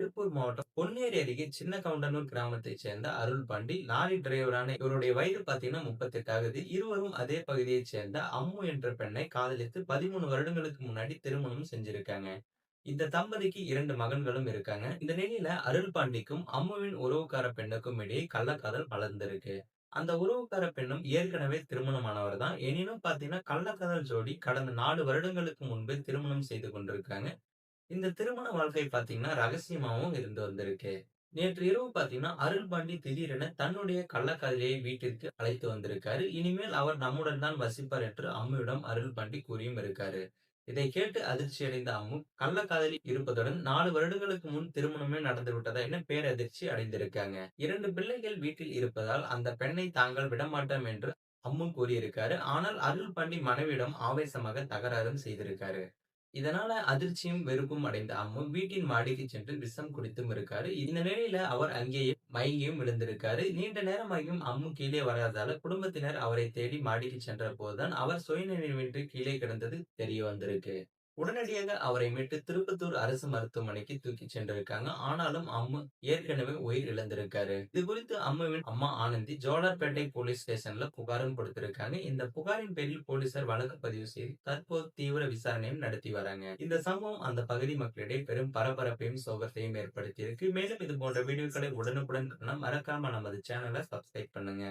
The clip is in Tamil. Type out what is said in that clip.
திருப்பூர் மாவட்டம் பொன்னேரி அருகே சின்ன கவுண்டனூர் கிராமத்தைச் சேர்ந்த அருள் பாண்டி லாரி டிரைவரான இவருடைய வயது பாத்தீங்கன்னா முப்பத்தெட்டு ஆகுது. இருவரும் அதே பகுதியைச் சேர்ந்த அம்மு என்ற பெண்ணை காதலித்து பதிமூணு வருடங்களுக்கு முன்னாடி திருமணம் செஞ்சிருக்காங்க. இந்த தம்பதிக்கு இரண்டு மகன்களும் இருக்காங்க. இந்த நிலையில அருள் பாண்டிக்கும் அம்முவின் உறவுக்கார பெண்ணுக்கும் இடையே கள்ளக்காதல் வளர்ந்திருக்கு. அந்த உறவுக்கார பெண்ணும் ஏற்கனவே திருமணமானவர் தான். எனினும் பாத்தீங்கன்னா கள்ளக்காதல் ஜோடி கடந்த நாலு வருடங்களுக்கு முன்பு திருமணம் செய்து கொண்டிருக்காங்க. இந்த திருமண வாழ்க்கை பாத்தீங்கன்னா ரகசியமாவும் இருந்து வந்திருக்கு. நேற்று இரவு பாத்தீங்கன்னா அருள் பாண்டி திடீரென தன்னுடைய கள்ளக்காதலியை வீட்டிற்கு அழைத்து வந்திருக்காரு. இனிமேல் அவர் நம்முடன் தான் வசிப்பார் என்று அம்முவிடம் அருள் பாண்டி கூறியும் இருக்காரு. இதை கேட்டு அதிர்ச்சி அடைந்த அம்மு கள்ளக்காதலி இருப்பதுடன் நாலு வருடங்களுக்கு முன் திருமணமே நடந்து விட்டதா என பேரதிர்ச்சி அடைந்திருக்காங்க. இரண்டு பிள்ளைகள் வீட்டில் இருப்பதால் அந்த பெண்ணை தாங்கள் விடமாட்டோம் என்று அம்மு கூறியிருக்காரு. ஆனால் அருள் பாண்டி மனைவியிடம் ஆவேசமாக தகராறும் செய்திருக்காரு. இதனால அதிர்ச்சியும் வெறுப்பும் அடைந்த அம்மு வீட்டின் மாடிக்கு சென்று விஷம் குடித்தும் இருக்காரு. இந்த நிலையில அவர் அங்கேயே மயங்கியும் விழுந்திருக்காரு. நீண்ட நேரமாகியும் அம்மு கீழே வராதால குடும்பத்தினர் அவரை தேடி மாடிக்கு சென்ற போதுதான் அவர் சுயநினைவின்றி கீழே கிடந்தது தெரிய வந்திருக்கு. உடனடியாக அவரை மீட்டு திருப்பத்தூர் அரசு மருத்துவமனைக்கு தூக்கி சென்றிருக்காங்க. ஆனாலும் அம்மு ஏற்கனவே உயிர் இழந்திருக்காரு. இது குறித்து அம்முவின் அம்மா ஆனந்தி ஜோலார்பேட்டை போலீஸ் ஸ்டேஷன்ல புகாரும் கொடுத்திருக்காங்க. இந்த புகாரின் பேரில் போலீசார் வழக்கு பதிவு செய்து தற்போது தீவிர விசாரணையும் நடத்தி வராங்க. இந்த சம்பவம் அந்த பகுதி மக்களிடையே பெரும் பரபரப்பையும் சோகத்தையும் ஏற்படுத்தியிருக்கு. மேலும் இது போன்ற வீடியோக்களை உடனுக்குடன் மறக்காம நமது சேனலை சப்ஸ்கிரைப் பண்ணுங்க.